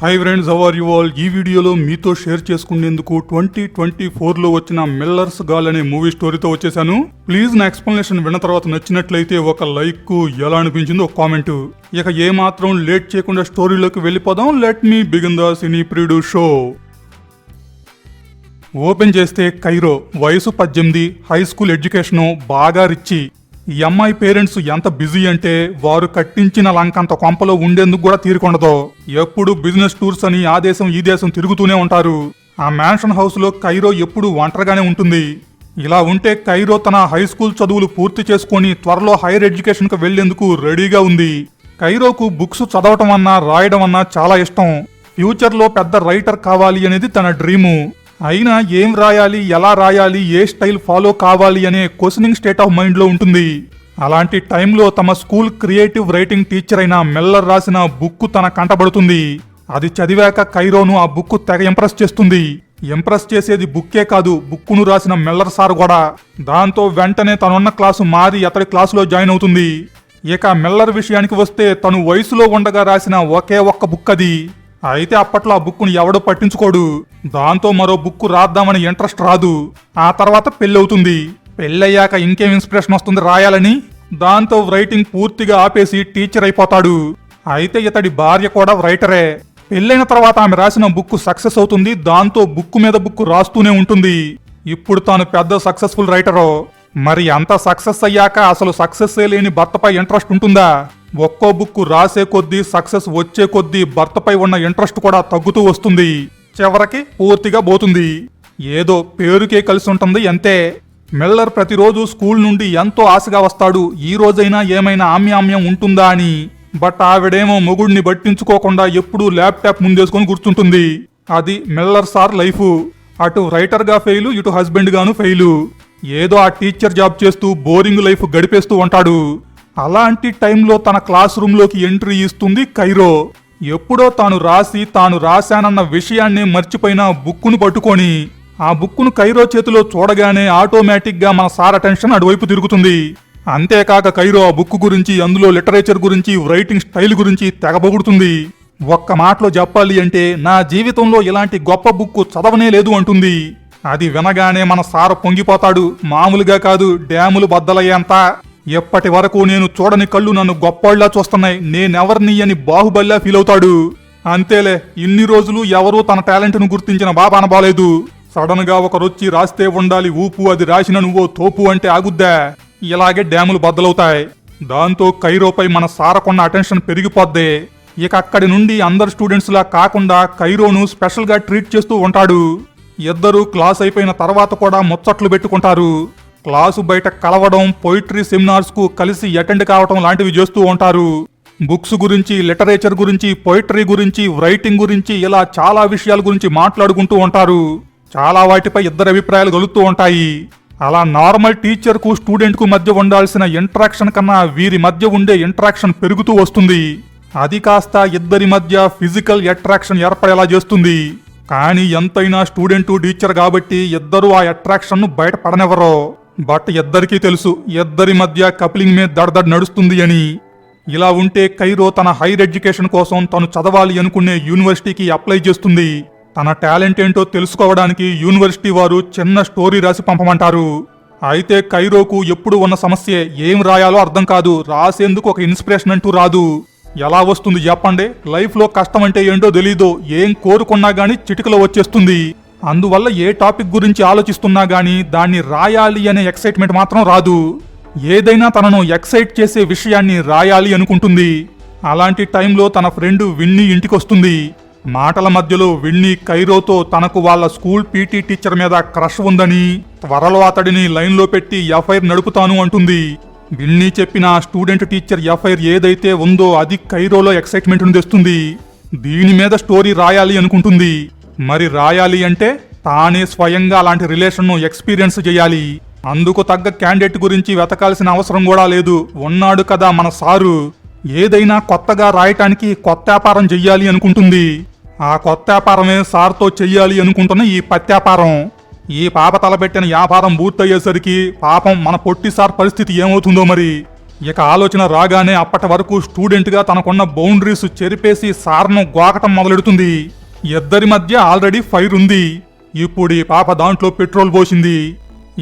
Hi friends how are you all ఈ వీడియోలో మీతో షేర్ చేసుకునేందుకు ట్వంటీ ట్వంటీ ఫోర్లో వచ్చిన మిల్లర్స్ గాల్ అనే మూవీ స్టోరీతో వచ్చేసాను. ప్లీజ్ నా ఎక్స్ప్లెనేషన్ విన్న తర్వాత నచ్చినట్లయితే ఒక లైక్ ఎలా అనిపించిందో ఒక కామెంట్ ఇక ఏ మాత్రం లేట్ చేయకుండా స్టోరీలోకి వెళ్ళిపోదాం. Let me begin the cine ప్రియుడు షో ఓపెన్ చేస్తే కైరో వయసు పద్దెనిమిది హై స్కూల్ ఎడ్యుకేషను బాగా రిచ్చి ఈ అమ్మాయి పేరెంట్స్ ఎంత బిజీ అంటే వారు కట్టించిన లంకంత కొంపలో ఉండేందుకు కూడా తీరుకుండదు. ఎప్పుడు బిజినెస్ టూర్స్ అని ఆ దేశం ఈ దేశం తిరుగుతూనే ఉంటారు. ఆ మ్యాన్షన్ హౌస్లో కైరో ఎప్పుడు ఒంటరిగానే ఉంటుంది. ఇలా ఉంటే కైరో తన హై స్కూల్ చదువులు పూర్తి చేసుకొని త్వరలో హైయర్ ఎడ్యుకేషన్కు వెళ్ళేందుకు రెడీగా ఉంది. కైరోకు బుక్స్ చదవటం అన్నా రాయడం అన్నా చాలా ఇష్టం. ఫ్యూచర్లో పెద్ద రైటర్ కావాలి అనేది తన డ్రీము. అయినా ఏం రాయాలి ఎలా రాయాలి ఏ స్టైల్ ఫాలో కావాలి అనే క్వశ్చనింగ్ స్టేట్ ఆఫ్ మైండ్లో ఉంటుంది. అలాంటి టైంలో తమ స్కూల్ క్రియేటివ్ రైటింగ్ టీచర్ అయిన మెల్లర్ రాసిన బుక్ తన కంటబడుతుంది. అది చదివాక కైరోను ఆ బుక్ తెగ ఇంప్రెస్ చేస్తుంది. ఇంప్రెస్ చేసేది బుక్కే కాదు బుక్కును రాసిన మెల్లర్ సార్ కూడా. దాంతో వెంటనే తనున్న క్లాసు మారి అతడి క్లాసులో జాయిన్ అవుతుంది. ఇక మెల్లర్ విషయానికి వస్తే తను వయసులో ఉండగా రాసిన ఒకే ఒక్క బుక్ అది అయితే అప్పట్లో ఆ బుక్కును ఎవడో పట్టించుకోడు. దాంతో మరో బుక్కు రాద్దామని ఇంట్రెస్ట్ రాదు. ఆ తర్వాత పెళ్ళవుతుంది. పెళ్ళయ్యాక ఇంకేం ఇన్స్పిరేషన్ వస్తుంది రాయాలని? దాంతో రైటింగ్ పూర్తిగా ఆపేసి టీచర్ అయిపోతాడు. అయితే ఇతడి భార్య కూడా రైటరే పెళ్ళైన తర్వాత ఆమె రాసిన బుక్ సక్సెస్ అవుతుంది. దాంతో బుక్ మీద బుక్ రాస్తూనే ఉంటుంది. ఇప్పుడు తాను పెద్ద సక్సెస్ఫుల్ రైటరో మరి అంత సక్సెస్ అయ్యాక అసలు సక్సెస్ లేని భర్తపై ఇంట్రెస్ట్ ఉంటుందా? ఒక్కో బుక్ రాసే కొద్దీ సక్సెస్ వచ్చే కొద్దీ భర్తపై ఉన్న ఇంట్రెస్ట్ కూడా తగ్గుతూ వస్తుంది. చివరికి పూర్తిగా పోతుంది. ఏదో పేరుకే కలిసి ఉంటుంది అంతే. మిల్లర్ ప్రతిరోజు స్కూల్ నుండి ఎంతో ఆశగా వస్తాడు. ఈ రోజైనా ఏమైనా ఆమ్యామ్యం ఉంటుందా అని. బట్ ఆవిడేమో మొగుడిని పట్టించుకోకుండా ఎప్పుడూ ల్యాప్టాప్ ముందేసుకొని కూర్చుంటుంది. అది మిల్లర్ సార్ లైఫ్. అటు రైటర్గా ఫెయిలు ఇటు హస్బెండ్గాను ఫెయిలు. ఏదో ఆ టీచర్ జాబ్ చేస్తూ బోరింగ్ లైఫ్ గడిపేస్తూ ఉంటాడు. అలాంటి టైంలో తన క్లాస్ రూమ్లోకి ఎంట్రీ ఇస్తుంది కైరో. ఎప్పుడో తాను రాసి తాను రాశానన్న విషయాన్ని మర్చిపోయిన బుక్కును పట్టుకొని. ఆ బుక్కును కైరో చేతిలో చూడగానే ఆటోమేటిక్గా మన సార్ అటెన్షన్ అటువైపు తిరుగుతుంది. అంతేకాక కైరో ఆ బుక్ గురించి అందులో లిటరేచర్ గురించి రైటింగ్ స్టైల్ గురించి తెగబొగుడుతుంది. ఒక్క మాటలో చెప్పాలి అంటే నా జీవితంలో ఇలాంటి గొప్ప బుక్ చదవనే లేదు అంటుంది. అది వినగానే మన సార పొంగిపోతాడు. మామూలుగా కాదు డ్యాములు బద్దలయ్యేంత. ఎప్పటి వరకు నేను చూడని కళ్ళు నన్ను గొప్పళ్ళా చూస్తున్నాయి నేనెవర్ని అని బాహుబల్లా ఫీల్ అవుతాడు. అంతేలే ఇన్ని రోజులు ఎవరూ తన టాలెంట్ను గుర్తించిన బాబా అనబాలేదు. సడన్గా ఒకరొచ్చి రాస్తే ఉండాలి ఊపు అది రాసిన నువ్వో తోపు అంటే ఆగుద్దా? ఇలాగే డ్యాములు బద్దలవుతాయి. దాంతో కైరోపై మన సారకున్న అటెన్షన్ పెరిగిపోద్ది. ఇక అక్కడి నుండి అందరు స్టూడెంట్స్లా కాకుండా కైరోను స్పెషల్గా ట్రీట్ చేస్తూ ఉంటాడు. ఇద్దరూ క్లాస్ అయిపోయిన తర్వాత కూడా ముచ్చట్లు పెట్టుకుంటారు. క్లాసు బయట కలవడం పోయిటరీ సెమినార్స్కు కలిసి అటెండ్ కావడం లాంటివి చేస్తూ ఉంటారు. బుక్స్ గురించి లిటరేచర్ గురించి పోయిట్రీ గురించి రైటింగ్ గురించి ఇలా చాలా విషయాల గురించి మాట్లాడుకుంటూ ఉంటారు. చాలా వాటిపై ఇద్దరు అభిప్రాయాలు కలుగుతూ ఉంటాయి. అలా నార్మల్ టీచర్కు స్టూడెంట్కు మధ్య ఉండాల్సిన ఇంట్రాక్షన్ కన్నా వీరి మధ్య ఉండే ఇంట్రాక్షన్ పెరుగుతూ వస్తుంది. అది కాస్త ఇద్దరి మధ్య ఫిజికల్ అట్రాక్షన్ ఏర్పడేలా చేస్తుంది. కానీ ఎంతైనా స్టూడెంట్ టీచర్ కాబట్టి ఇద్దరు ఆ అట్రాక్షన్ను బయటపడనివ్వరు. బట్ ఇద్దరికీ తెలుసు ఇద్దరి మధ్య కప్లింగ్ మీద దడదడ నడుస్తుంది అని. ఇలా ఉంటే కైరో తన హైర్ ఎడ్యుకేషన్ కోసం తను చదవాలి అనుకునే యూనివర్సిటీకి అప్లై చేస్తుంది. తన టాలెంట్ ఏంటో తెలుసుకోవడానికి యూనివర్సిటీ వారు చిన్న స్టోరీ రాసి పంపమంటారు. అయితే కైరోకు ఎప్పుడు ఉన్న సమస్య ఏం రాయాలో అర్థం కాదు రాసేందుకు ఒక ఇన్స్పిరేషన్ అంటూ రాదు. ఎలా వస్తుంది చెప్పండి? లైఫ్లో కష్టం అంటే ఏంటో తెలీదు ఏం కోరుకున్నా గానీ చిటికలో వచ్చేస్తుంది. అందువల్ల ఏ టాపిక్ గురించి ఆలోచిస్తున్నా గానీ దాన్ని రాయాలి అనే ఎక్సైట్మెంట్ మాత్రం రాదు. ఏదైనా తనను ఎక్సైట్ చేసే విషయాన్ని రాయాలి అనుకుంటుంది. అలాంటి టైంలో తన ఫ్రెండ్ విన్నీ ఇంటికొస్తుంది. మాటల మధ్యలో విన్నీ కైరోతో తనకు వాళ్ళ స్కూల్ పీటీ టీచర్ మీద క్రష్ ఉందని త్వరలో అతడిని లైన్లో పెట్టి ఎఫ్ఐఆర్ నడుపుతాను అంటుంది. విన్నీ చెప్పిన స్టూడెంట్ టీచర్ ఎఫ్ఐఆర్ ఏదైతే ఉందో అది కైరోలో ఎక్సైట్మెంట్ను తెస్తుంది. దీని మీద స్టోరీ రాయాలి అనుకుంటుంది. మరి రాయాలి అంటే తానే స్వయంగా అలాంటి రిలేషన్ను ఎక్స్పీరియన్స్ చేయాలి. అందుకు తగ్గ క్యాండిడేట్ గురించి వెతకాల్సిన అవసరం కూడా లేదు. ఉన్నాడు కదా మన సారు. ఏదైనా కొత్తగా రాయటానికి కొత్త వ్యాపారం చెయ్యాలి అనుకుంటుంది. ఆ కొత్త వ్యాపారమే సార్తో చెయ్యాలి అనుకుంటున్న ఈ పత్యాపారం ఈ పాప తలపెట్టిన వ్యాపారం పూర్తయ్యేసరికి పాపం మన పొట్టి సార్ పరిస్థితి ఏమవుతుందో మరి? ఇక ఆలోచన రాగానే అప్పటి వరకు స్టూడెంట్గా తనకున్న బౌండరీస్ చెరిపేసి సార్ను గోకటం మొదలెడుతుంది. ఇద్దరి మధ్య ఆల్రెడీ ఫైర్ ఉంది. ఇప్పుడు ఈ పాప దాంట్లో పెట్రోల్ పోసింది.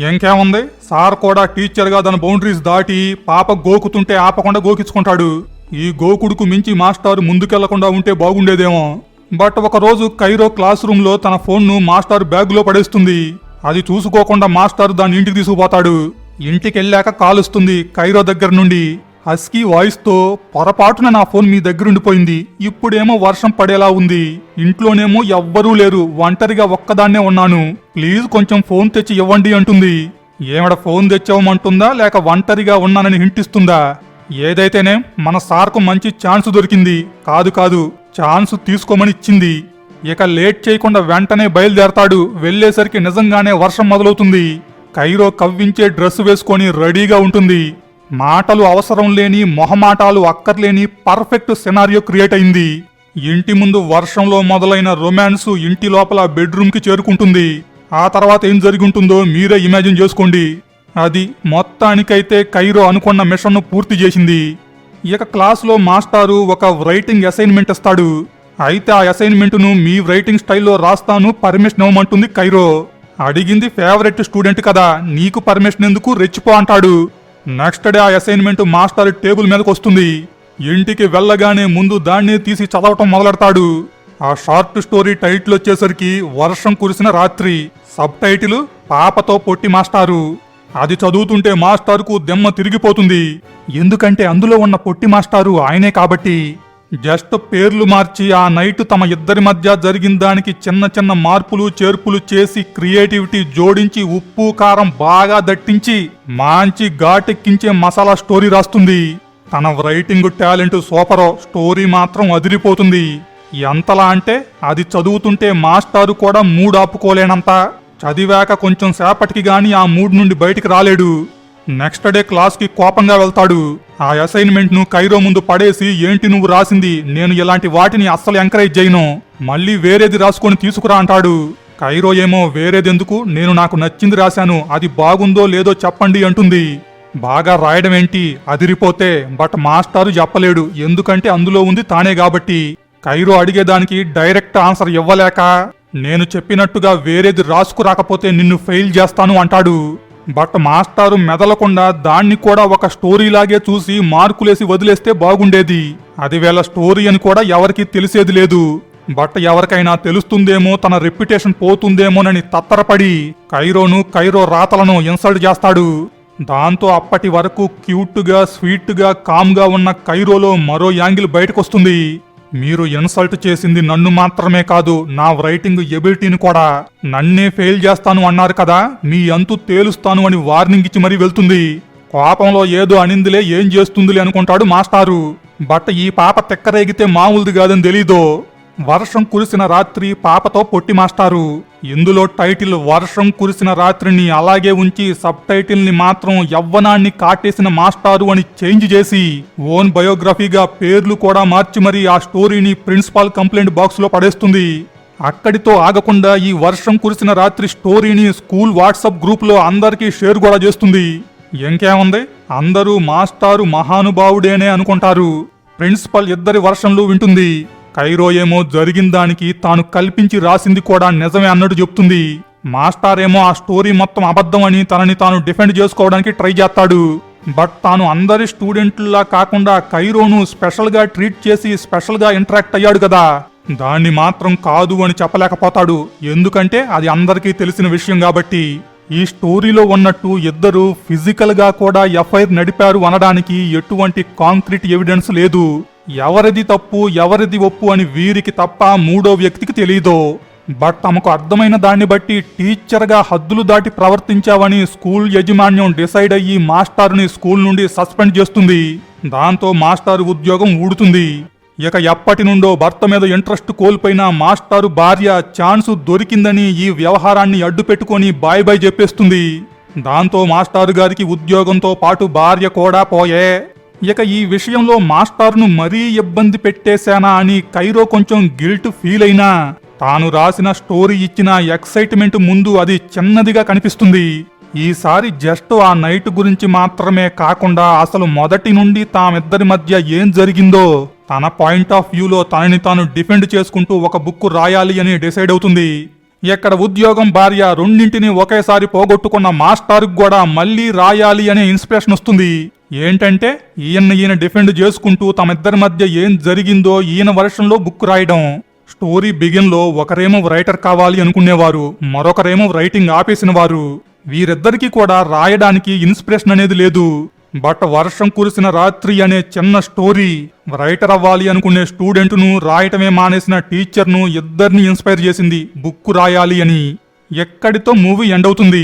ఇంకేముంది? సార్ కూడా టీచర్గా తన బౌండరీస్ దాటి పాప గోకుతుంటే ఆపకుండా గోకించుకుంటాడు. ఈ గోకుడుకు మించి మాస్టారు ముందుకెళ్ళకుండా ఉంటే బాగుండేదేమో. బట్ ఒకరోజు కైరో క్లాస్ రూమ్లో తన ఫోన్ను మాస్టర్ బ్యాగులో పడేస్తుంది. అది చూసుకోకుండా మాస్టర్ దాన్ని ఇంటికి తీసుకుపోతాడు. ఇంటికి వెళ్ళాక కాలుస్తుంది కైరో దగ్గర నుండి. హస్కీ వాయిస్తో పొరపాటున నా ఫోన్ మీ దగ్గరుండిపోయింది ఇప్పుడేమో వర్షం పడేలా ఉంది. ఇంట్లోనేమో ఎవ్వరూ లేరు. ఒంటరిగా ఒక్కదాన్నే ఉన్నాను. ప్లీజ్ కొంచెం ఫోన్ తెచ్చి ఇవ్వండి అంటుంది. ఏమడ ఫోన్ తెచ్చావమంటుందా? లేక ఒంటరిగా ఉన్నానని హింటిస్తుందా? ఏదైతేనే మన సార్కు మంచి ఛాన్స్ దొరికింది. కాదు కాదు ఛాన్స్ తీసుకోమని ఇచ్చింది ఇక లేట్ చేయకుండా వెంటనే బయలుదేరతాడు. వెళ్ళేసరికి నిజంగానే వర్షం మొదలవుతుంది. కైరో కవ్వించే డ్రెస్ వేసుకొని రెడీగా ఉంటుంది. మాటలు అవసరం లేని మొహమాటాలు అక్కర్లేని పర్ఫెక్ట్ సినారియో క్రియేట్ అయింది. ఇంటి ముందు వర్షంలో మొదలైన రొమాన్స్ ఇంటి లోపల బెడ్రూమ్కి చేరుకుంటుంది. ఆ తర్వాత ఏం జరిగి ఉంటుందో మీరే ఇమాజిన్ చేసుకోండి. అది మొత్తానికైతే కైరో అనుకున్న మిషన్ను పూర్తి చేసింది. ఇక క్లాస్లో మాస్టారు ఒక రైటింగ్ అసైన్మెంట్ ఇస్తాడు. అయితే ఆ అసైన్మెంట్ను మీ రైటింగ్ స్టైల్లో రాస్తాను పర్మిషన్ ఇవ్వమంటుంది కైరో. అడిగింది ఫేవరెట్ స్టూడెంట్ కదా నీకు పర్మిషన్ ఎందుకు రెచ్చిపో అంటాడు. నెక్స్ట్ డే ఆ అసైన్మెంట్ మాస్టర్ టేబుల్ మీదకి వస్తుంది. ఇంటికి వెళ్ళగానే ముందు దాన్ని తీసి చదవటం మొదలెడతాడు. ఆ షార్ట్ స్టోరీ టైటిల్ వచ్చేసరికి వర్షం కురిసిన రాత్రి. సబ్ టైటిల్ పాపతో పొట్టి మాస్టారు. అది చదువుతుంటే మాస్టారుకు దెమ్మ తిరిగిపోతుంది. ఎందుకంటే అందులో ఉన్న పొట్టి మాస్టారు ఆయనే కాబట్టి. జస్ట్ పేర్లు మార్చి ఆ నైట్ తమ ఇద్దరి మధ్య జరిగిన దానికి చిన్న చిన్న మార్పులు చేర్పులు చేసి క్రియేటివిటీ జోడించి ఉప్పు కారం బాగా దట్టించి మంచి ఘాటెక్కించే మసాలా స్టోరీ రాస్తుంది. తన రైటింగ్ టాలెంట్ సూపరో స్టోరీ మాత్రం అదిరిపోతుంది. ఎంతలా అంటే అది చదువుతుంటే మాస్టారు కూడా మూడ్ ఆపుకోలేనంత. చదివాక కొంచెం సేపటికి గాని ఆ మూడ్ నుండి బయటికి రాలేడు. నెక్స్ట్ డే క్లాస్కి కోపంగా వెళ్తాడు. ఆ అసైన్మెంట్ను కైరో ముందు పడేసి ఏంటి నువ్వు రాసింది? నేను ఇలాంటి వాటిని అస్సలు ఎంకరేజ్ చేయను. మళ్ళీ వేరేది రాసుకొని తీసుకురా అంటాడు. కైరో ఏమో వేరేదెందుకు? నేను నాకు నచ్చింది రాశాను. అది బాగుందో లేదో చెప్పండి అంటుంది. బాగా రాయడం ఏంటి అదిరిపోతే బట్ మాస్టారు చెప్పలేడు. ఎందుకంటే అందులో ఉంది తానే కాబట్టి. కైరో అడిగేదానికి డైరెక్ట్ ఆన్సర్ ఇవ్వలేక నేను చెప్పినట్టుగా వేరేది రాసుకురాకపోతే నిన్ను ఫెయిల్ చేస్తాను అంటాడు. బట్ మాస్టారు మెదలకుండా దాన్ని కూడా ఒక స్టోరీలాగే చూసి మార్కులేసి వదిలేస్తే బాగుండేది. అది వేళ స్టోరీ అని కూడా ఎవరికీ తెలిసేది లేదు. బట్ ఎవరికైనా తెలుస్తుందేమో తన రెప్యుటేషన్ పోతుందేమోనని తత్తరపడి కైరోను కైరో రాతలను ఇన్సల్ట్ చేస్తాడు. దాంతో అప్పటి వరకు క్యూట్గా స్వీట్గా కామ్గా ఉన్న కైరోలో మరో యాంగిల్ బయటకొస్తుంది. మీరు ఇన్సల్ట్ చేసింది నన్ను మాత్రమే కాదు నా రైటింగ్ ఎబిలిటీని కూడా. నన్నే ఫెయిల్ చేస్తాను అన్నారు కదా మీ అంతు తేలుస్తాను అని వార్నింగ్ ఇచ్చి మరీ వెళ్తుంది. కోపంలో ఏదో అనిందిలే ఏం చేస్తుందిలే అనుకుంటాడు మాస్టారు. బట్ ఈ పాప తెక్కరేగితే మామూలుది కాదని తెలీదో. వర్షం కురిసిన రాత్రి పాపతో పొట్టి మాస్టారు. ఇందులో టైటిల్ వర్షం కురిసిన రాత్రిని అలాగే ఉంచి సబ్ టైటిల్ని మాత్రం యవ్వనాన్ని కాటేసిన మాస్టారు అని చేంజ్ చేసి ఓన్ బయోగ్రఫీగా పేర్లు కూడా మార్చి మరీ ఆ స్టోరీని ప్రిన్సిపాల్ కంప్లైంట్ బాక్స్లో పడేస్తుంది. అక్కడితో ఆగకుండా ఈ వర్షం కురిసిన రాత్రి స్టోరీని స్కూల్ వాట్సాప్ గ్రూప్లో అందరికీ షేర్ కూడా చేస్తుంది. ఇంకేముంది? అందరూ మాస్టారు మహానుభావుడేనే అనుకుంటారు. ప్రిన్సిపల్ ఇద్దరి వర్షంలో వింటుంది. కైరో ఏమో జరిగిన దానికి తాను కల్పించి రాసింది కూడా నిజమే అన్నట్టు చెప్తుంది. మాస్టర్ ఏమో ఆ స్టోరీ మొత్తం అబద్ధం అని తనని తాను డిఫెండ్ చేసుకోవడానికి ట్రై చేస్తాడు. బట్ తాను అందరి స్టూడెంట్లా కాకుండా కైరోను స్పెషల్గా ట్రీట్ చేసి స్పెషల్గా ఇంటరాక్ట్ అయ్యాడు కదా. దాన్ని మాత్రం కాదు అని చెప్పలేకపోతాడు. ఎందుకంటే అది అందరికీ తెలిసిన విషయం కాబట్టి. ఈ స్టోరీలో ఉన్నట్టు ఇద్దరు ఫిజికల్గా కూడా ఎఫ్ఐఆర్ నడిపారు అనడానికి ఎటువంటి కాంక్రీట్ ఎవిడెన్స్ లేదు. ఎవరిది తప్పు ఎవరిది ఒప్పు అని వీరికి తప్ప మూడో వ్యక్తికి తెలియదో బట్ తమకు అర్థమైన దాన్ని బట్టి టీచర్గా హద్దులు దాటి ప్రవర్తించావని స్కూల్ యాజమాన్యం డిసైడ్ అయ్యి మాస్టారుని స్కూల్ నుండి సస్పెండ్ చేస్తుంది. దాంతో మాస్టారు ఉద్యోగం ఊడుతుంది. ఇక ఎప్పటి నుండో భర్త మీద ఇంట్రెస్ట్ కోల్పోయిన మాస్టారు భార్య ఛాన్సు దొరికిందని ఈ వ్యవహారాన్ని అడ్డు పెట్టుకొని బాయ్ బాయ్ చెప్పేస్తుంది. దాంతో మాస్టారు గారికి ఉద్యోగంతో పాటు భార్య కూడా పోయే. ఇక ఈ విషయంలో మాస్టార్ను మరీ ఇబ్బంది పెట్టేశానా అని కైరో కొంచెం గిల్ట్ ఫీల్ అయినా తాను రాసిన స్టోరీ ఇచ్చిన ఎక్సైట్మెంట్ ముందు అది చిన్నదిగా కనిపిస్తుంది. ఈసారి జస్ట్ ఆ నైట్ గురించి మాత్రమే కాకుండా అసలు మొదటి నుండి తామిద్దరి మధ్య ఏం జరిగిందో తన పాయింట్ ఆఫ్ వ్యూలో తనని తాను డిఫెండ్ చేసుకుంటూ ఒక బుక్ రాయాలి అని డిసైడ్ అవుతుంది. ఇక్కడ ఉద్యోగం భార్య రెండింటిని ఒకేసారి పోగొట్టుకున్న మాస్టర్ కూడా మళ్ళీ రాయాలి అనే ఇన్స్పిరేషన్ వస్తుంది. ఏంటంటే ఈయన ఈయన డిఫెండ్ చేసుకుంటూ తమిద్దరి మధ్య ఏం జరిగిందో ఈయన వర్షంలో బుక్ రాయడం. స్టోరీ బిగిన్లో ఒకరేమో రైటర్ కావాలి అనుకునేవారు మరొకరేమో రైటింగ్ ఆపేసిన వారు వీరిద్దరికీ కూడా రాయడానికి ఇన్స్పిరేషన్ అనేది లేదు. బట్ వర్షం కురిసిన రాత్రి అనే చిన్న స్టోరీ రైటర్ అవ్వాలి అనుకునే స్టూడెంట్ను రాయటమే మానేసిన టీచర్ను ఇద్దరిని ఇన్స్పైర్ చేసింది బుక్ రాయాలి అని. ఎక్కడితో మూవీ ఎండ్ అవుతుంది?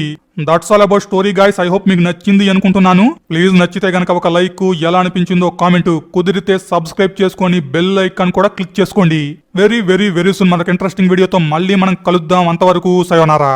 That's all about story guys I hope మీకు నచ్చింది అనుకుంటున్నాను. ప్లీజ్ నచ్చితే గనక ఒక లైక్ ఎలా అనిపించిందో కామెంట్ కుదిరితే సబ్స్క్రైబ్ చేసుకొని బెల్ ఐకాన్ కూడా క్లిక్ చేసుకోండి. వెరీ వెరీ వెరీ సూన్ మనకు ఇంట్రెస్టింగ్ వీడియోతో మళ్ళీ మనం కలుద్దాం. అంతవరకు సయోనారా